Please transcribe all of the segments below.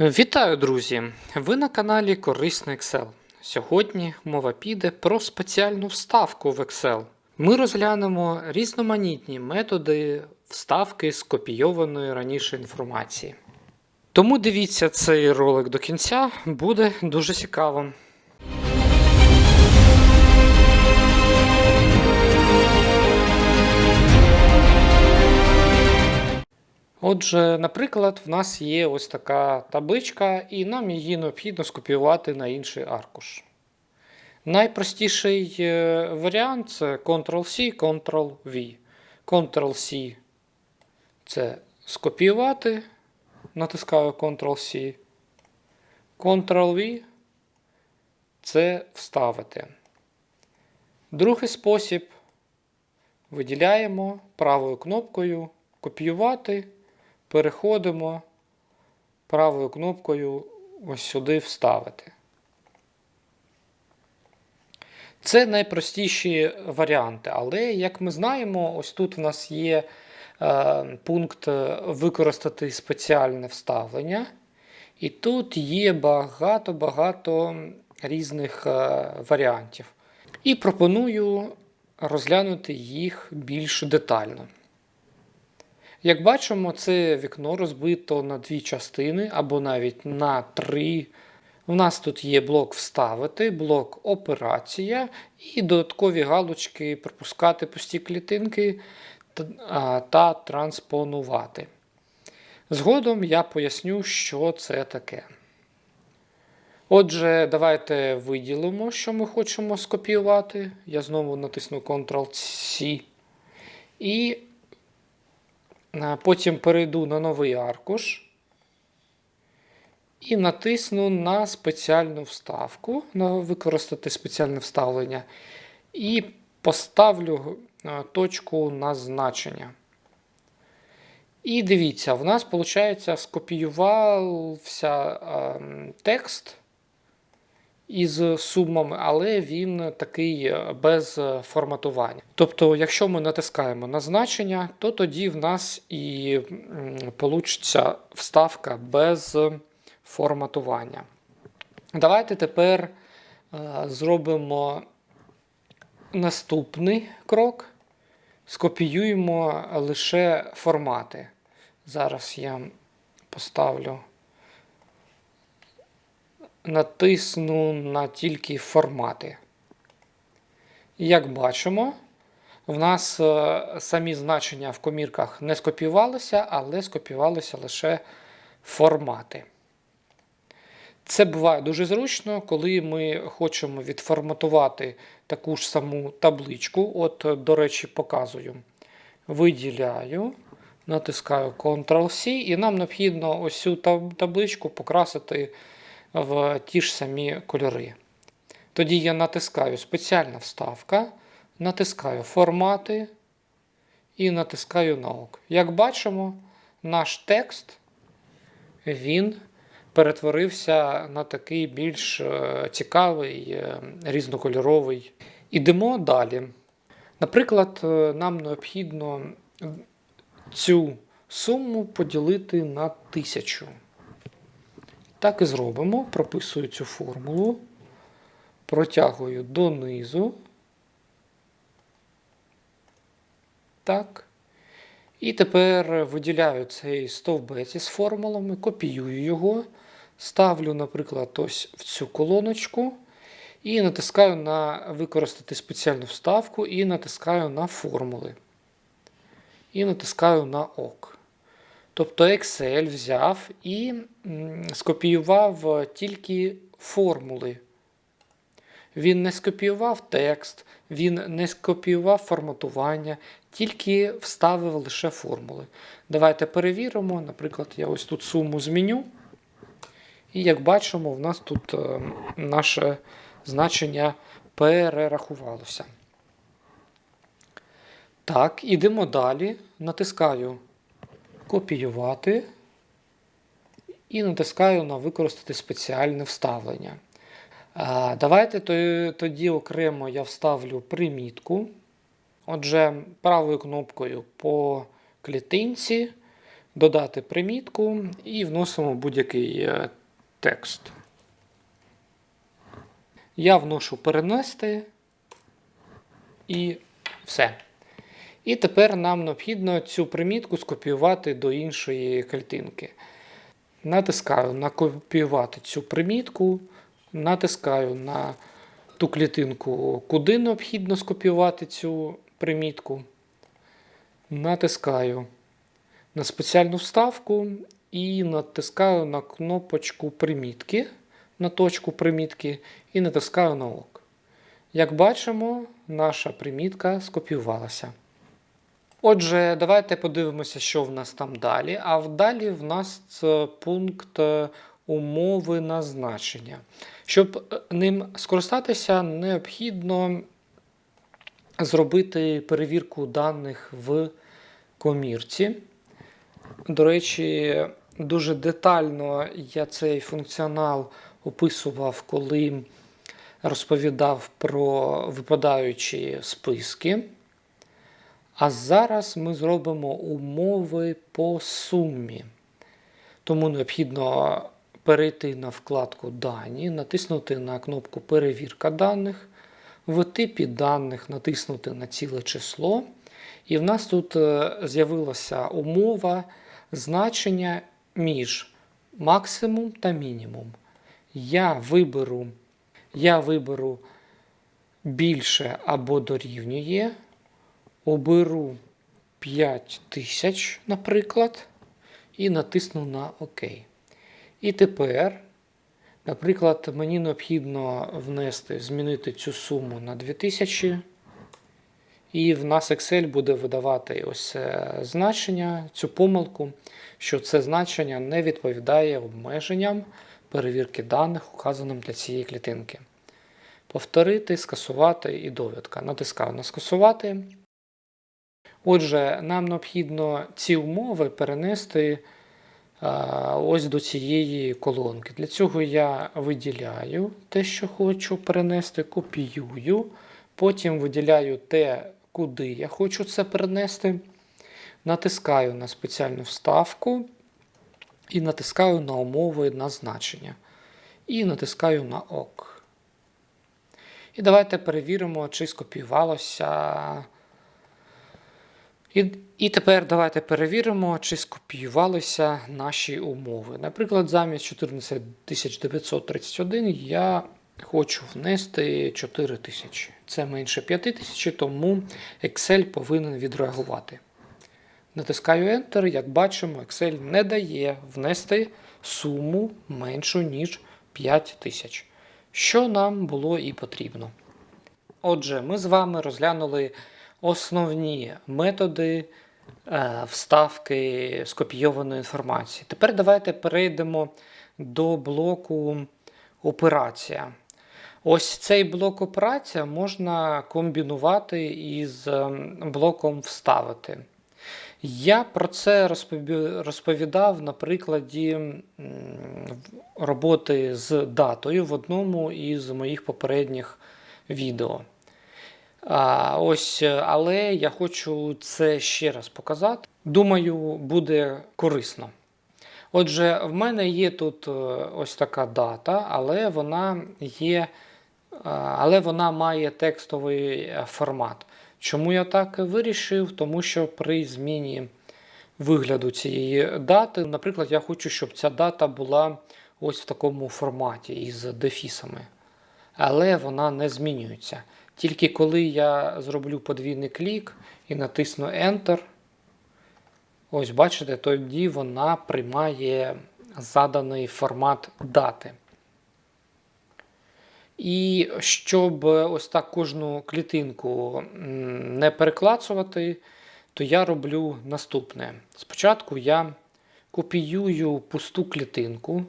Вітаю, друзі! Ви на каналі Корисний Excel. Сьогодні мова піде про спеціальну вставку в Excel. Ми розглянемо різноманітні методи вставки скопійованої раніше інформації. Тому дивіться цей ролик до кінця, буде дуже цікаво. Отже, наприклад, в нас є ось така табличка, і нам її необхідно скопіювати на інший аркуш. Найпростіший е, варіант це Ctrl-C, Ctrl-V. Ctrl-C це скопіювати, натискаю Ctrl-C. Ctrl-V це вставити. Другий спосіб виділяємо правою кнопкою Копіювати переходимо правою кнопкою ось сюди вставити. Це найпростіші варіанти, але, як ми знаємо, ось тут в нас є е, пункт використати спеціальне вставлення. І тут є багато-багато різних е, варіантів. І пропоную розглянути їх більш детально. Як бачимо, це вікно розбито на дві частини або навіть на три. У нас тут є блок Вставити, блок Операція і додаткові галочки пропускати пусті клітинки та, та транспонувати. Згодом я поясню, що це таке. Отже, давайте виділимо, що ми хочемо скопіювати. Я знову натисну Ctrl-C. І Потім перейду на новий аркуш і натисну на спеціальну вставку, на використати спеціальне вставлення. І поставлю точку назначення. І дивіться, в нас, виходить, скопіювався текст із сумами, але він такий е, без е, форматування. Тобто, якщо ми натискаємо на значення, то тоді в нас і получиться вставка без форматування. Давайте тепер е, зробимо наступний крок. Скопіюємо лише формати. Зараз я поставлю натисну на тільки формати. Як бачимо, в нас е, самі значення в комірках не скопіювалися, але скопіювалися лише формати. Це буває дуже зручно, коли ми хочемо відформатувати таку ж саму табличку. От, до речі, показую. Виділяю, натискаю Ctrl-C, і нам необхідно ось цю табличку покрасити в ті ж самі кольори. Тоді я натискаю спеціальна вставка, натискаю формати і натискаю наук. Як бачимо, наш текст він перетворився на такий більш е, цікавий, е, різнокольоровий. Ідемо далі. Наприклад, е, нам необхідно цю суму поділити на тисячу. Так і зробимо. Прописую цю формулу, протягую донизу. Так. І тепер виділяю цей стовбець із формулами, копіюю його, ставлю, наприклад, ось в цю колоночку. І натискаю на використати спеціальну вставку і натискаю на формули. І натискаю на ОК. Тобто Excel взяв і скопіював тільки формули. Він не скопіював текст, він не скопіював форматування, тільки вставив лише формули. Давайте перевіримо. Наприклад, я ось тут суму зміню. І як бачимо, в нас тут е, наше значення перерахувалося. Так, ідемо далі. Натискаю копіювати і натискаю на використати спеціальне вставлення. Давайте тоді окремо я вставлю примітку. Отже, правою кнопкою по клітинці додати примітку і вносимо будь-який е, текст. Я вношу перенести і все. І тепер нам необхідно цю примітку скопіювати до іншої клітинки. Натискаю на копіювати цю примітку, натискаю на ту клітинку, куди необхідно скопіювати цю примітку. Натискаю на спеціальну вставку і натискаю на кнопочку примітки, на точку примітки і натискаю на ок. Як бачимо, наша примітка скопіювалася. Отже, давайте подивимося, що в нас там далі. А далі в нас це пункт е, умови назначення. Щоб е, ним скористатися, необхідно зробити перевірку даних в комірці. До речі, дуже детально я цей функціонал описував, коли розповідав про випадаючі списки. А зараз ми зробимо умови по сумі. Тому необхідно перейти на вкладку Дані, натиснути на кнопку Перевірка даних, в типі даних натиснути на ціле число. І в нас тут е, з'явилася умова значення між максимум та мінімум. Я виберу, я виберу більше або дорівнює оберу 5000, наприклад, і натисну на ОК. І тепер, наприклад, мені необхідно внести, змінити цю суму на 2000. І в нас Excel буде видавати ось значення, цю помилку, що це значення не відповідає обмеженням перевірки даних, указаним для цієї клітинки. Повторити, скасувати і довідка. Натискаю на скасувати. Отже, нам необхідно ці умови перенести ось до цієї колонки. Для цього я виділяю те, що хочу перенести, копіюю, потім виділяю те, куди я хочу це перенести. Натискаю на спеціальну вставку і натискаю на умови на значення. І натискаю на ОК. І давайте перевіримо, чи скопіювалося. І, і тепер давайте перевіримо, чи скопіювалися наші умови. Наприклад, замість 14931 я хочу внести 4000. Це менше 5000, тому Excel повинен відреагувати. Натискаю Enter, як бачимо, Excel не дає внести суму меншу, ніж 5000, що нам було і потрібно. Отже, ми з вами розглянули основні методи е, вставки скопійованої інформації. Тепер давайте перейдемо до блоку операція. Ось цей блок операція можна комбінувати із ем, блоком вставити. Я про це розповідав на прикладі роботи з датою в одному із моїх попередніх відео. А, Ось, Але я хочу це ще раз показати. Думаю, буде корисно. Отже, в мене є тут е, ось така дата, але вона є, але вона має текстовий е, формат. Чому я так вирішив? Тому що при зміні вигляду цієї дати, наприклад, я хочу, щоб ця дата була ось в такому форматі із дефісами. Але вона не змінюється. Тільки коли я зроблю подвійний клік і натисну Enter, ось бачите, тоді вона приймає заданий формат дати. І щоб ось так кожну клітинку не переклацувати, то я роблю наступне. Спочатку я копіюю пусту клітинку,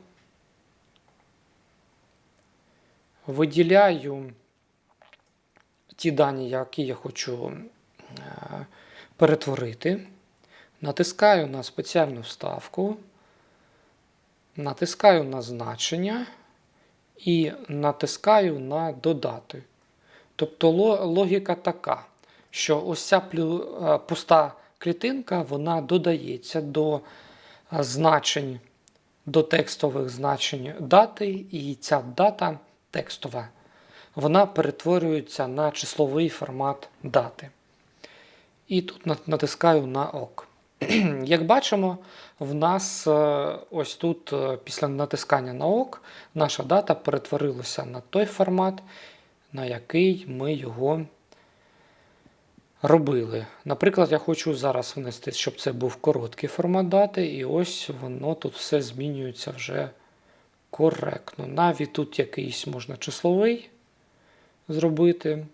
виділяю ті дані, які я хочу е, перетворити, натискаю на спеціальну вставку, натискаю на значення і натискаю на додати. Тобто логіка така, що ось ця е, пуста клітинка вона додається до значень до текстових значень дати, і ця дата текстова вона перетворюється на числовий формат дати. І тут натискаю на ОК. Як бачимо, в нас е, ось тут е, після натискання на ОК наша дата перетворилася на той формат, на який ми його робили. Наприклад, я хочу зараз внести, щоб це був короткий формат дати, і ось воно тут все змінюється вже коректно. Навіть тут якийсь можна числовий зробити.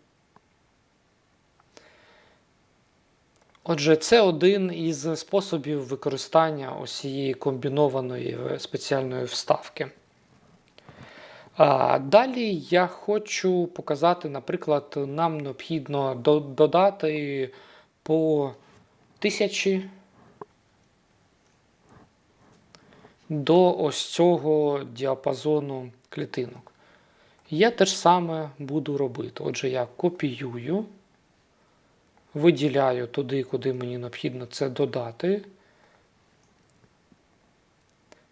Отже, це один із способів використання ось комбінованої спеціальної вставки. Далі я хочу показати, наприклад, нам необхідно додати по тисячі до ось цього діапазону клітинок. Я те ж саме буду робити. Отже, я копіюю, виділяю туди, куди мені необхідно це додати.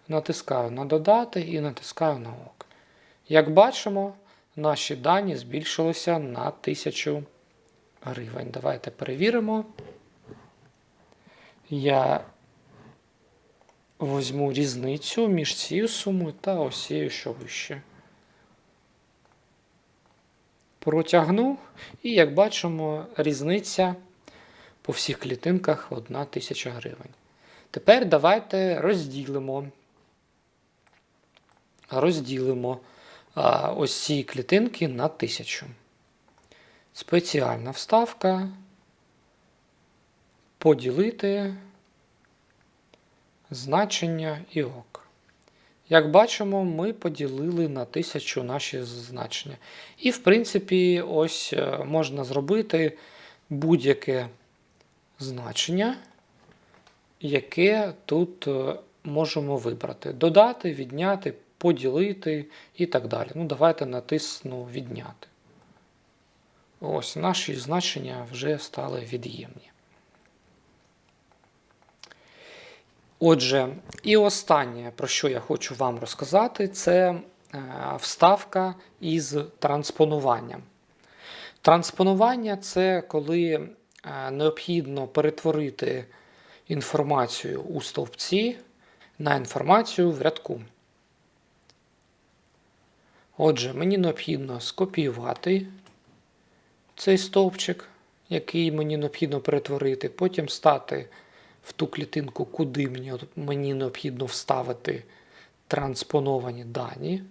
Натискаю на додати і натискаю на ОК. Як бачимо, наші дані збільшилися на 1000 гривень. Давайте перевіримо. Я візьму різницю між цією сумою та ось цією, що вище. Протягну, і як бачимо, різниця по всіх клітинках 1 тисяча гривень. Тепер давайте розділимо. Розділимо а, ось ці клітинки на 1000. Спеціальна вставка. Поділити значення і ок. Як бачимо, ми поділили на 1000 наші значення. І, в принципі, ось е, можна зробити будь-яке значення, яке тут е, можемо вибрати. Додати, відняти, поділити і так далі. Ну, давайте натисну відняти. Ось наші значення вже стали від'ємні. Отже, і останнє, про що я хочу вам розказати, це е, вставка із транспонуванням. Транспонування це коли е, необхідно перетворити інформацію у стовпці на інформацію в рядку. Отже, мені необхідно скопіювати цей стовпчик, який мені необхідно перетворити, потім стати в ту клітинку, куди мені, мені необхідно вставити транспоновані дані.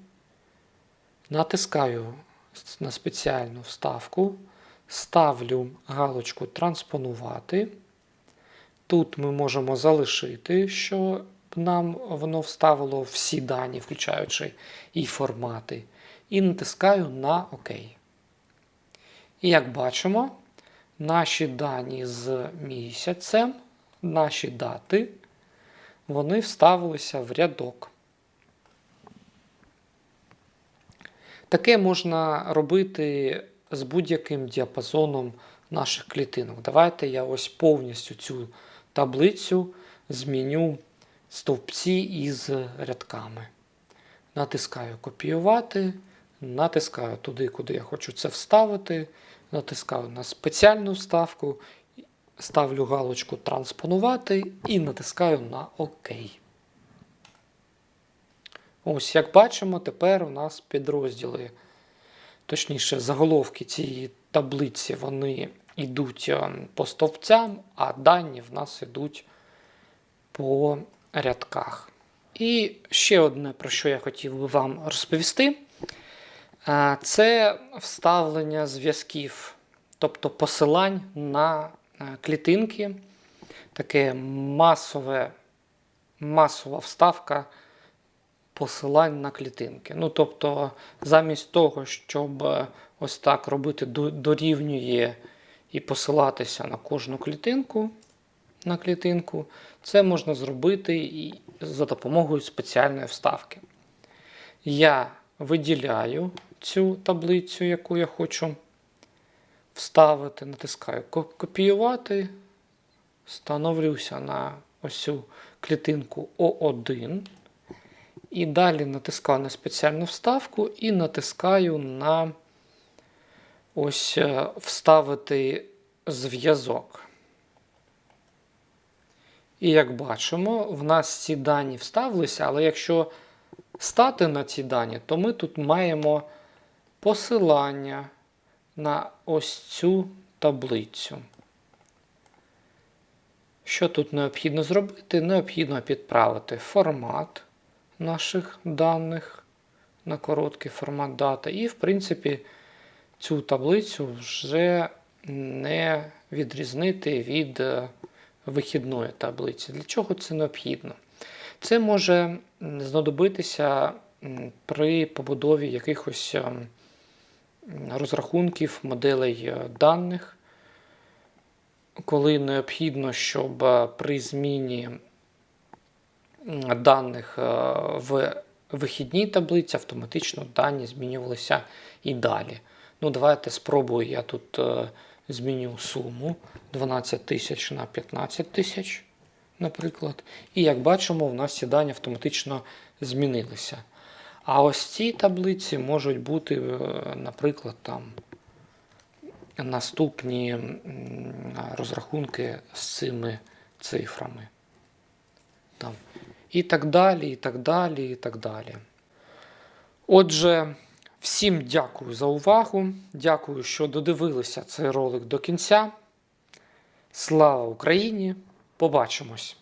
Натискаю на спеціальну вставку, ставлю галочку Транспонувати. Тут ми можемо залишити, що нам воно вставило всі дані, включаючи і формати, і натискаю на ОК. І як бачимо, наші дані з місяцем, наші дати, вони вставилися в рядок. Таке можна робити з будь-яким діапазоном наших клітинок. Давайте я ось повністю цю таблицю зміню стовпці із рядками. Натискаю копіювати, натискаю туди, куди я хочу це вставити, натискаю на спеціальну вставку, ставлю галочку Транспонувати і натискаю на ОК. Ось, як бачимо, тепер у нас підрозділи, точніше, заголовки цієї таблиці, вони йдуть е, по стовпцям, а дані в нас йдуть по рядках. І ще одне, про що я хотів би вам розповісти, е, це вставлення зв'язків, тобто посилань на клітинки, таке масове, масова вставка посилань на клітинки. Ну, тобто, замість того, щоб е, ось так робити дорівнює і посилатися на кожну клітинку, на клітинку, це можна зробити і за допомогою спеціальної вставки. Я виділяю цю таблицю, яку я хочу вставити, натискаю копіювати, встановлюся на ось клітинку О1. І далі натискаю на спеціальну вставку і натискаю на ось е, вставити зв'язок. І як бачимо, в нас ці дані вставилися, але якщо стати на ці дані, то ми тут маємо посилання на ось цю таблицю. Що тут необхідно зробити? Необхідно підправити формат наших даних на короткий формат дата. І, в принципі, цю таблицю вже не відрізнити від е, вихідної таблиці. Для чого це необхідно? Це може знадобитися при побудові якихось ем, розрахунків моделей е, даних, коли необхідно, щоб е, при зміні даних е, в вихідній таблиці автоматично дані змінювалися і далі. Ну, давайте спробую я тут зміню суму 12 тисяч на 15 тисяч, наприклад. І як бачимо, в нас ці дані автоматично змінилися. А ось ці таблиці можуть бути, е, наприклад, там наступні розрахунки з цими цифрами. Там. І так далі, і так далі, і так далі. Отже, всім дякую за увагу. Дякую, що додивилися цей ролик до кінця. Слава Україні! Побачимось!